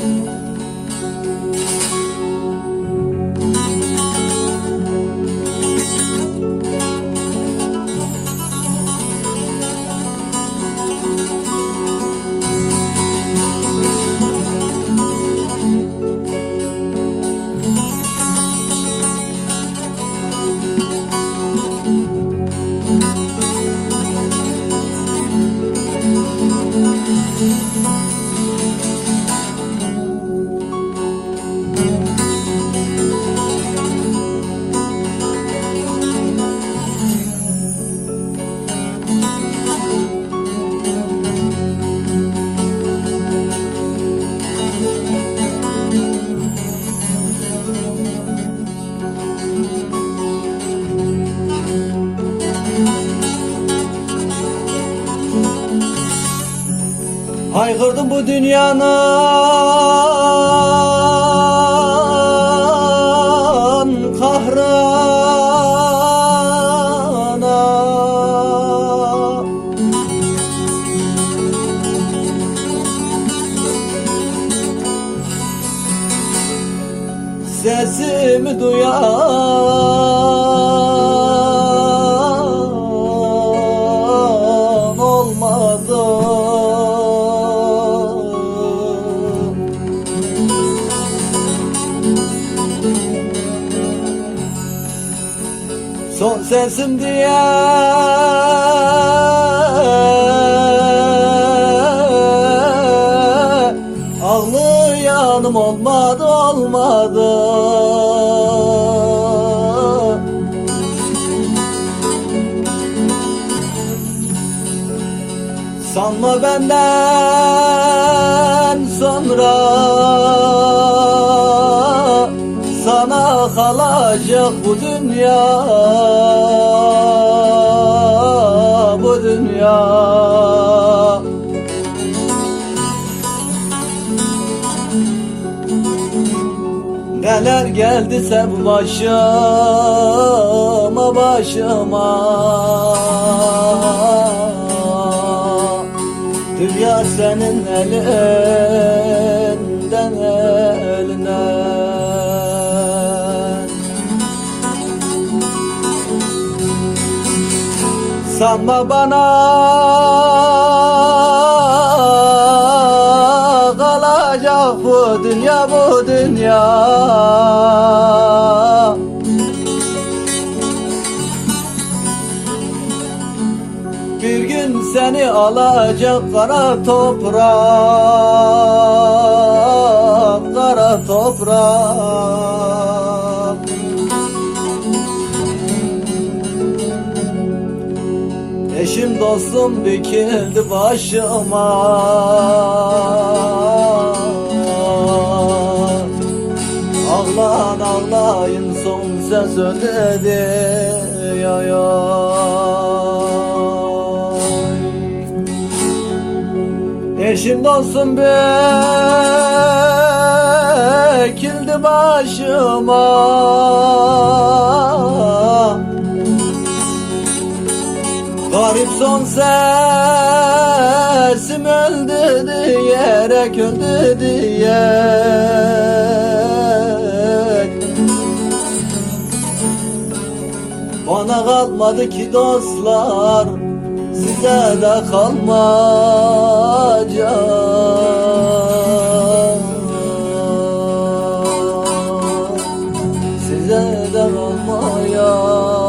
you. Haykırdım bu dünyanın kahrına Sesimi duyan Son sesim diye. Ağlayanım olmadı olmadı. Sanma benden sonra bu dünya Bu dünya. Neler geldi sen başıma başıma. Dünya senin elinden eline Sanma bana? Kalacak bu dünya bu dünya. Bir gün seni alacak kara toprak Kara toprak Eşim dostum dikildi başıma. Ağlan ağlayın son ses ödedi ya Eşim dostum bekildi başıma son sersim öldü diyerek öldü diyerek. Bana kalmadı ki dostlar size de kalmayacak. Size de kalmayacak.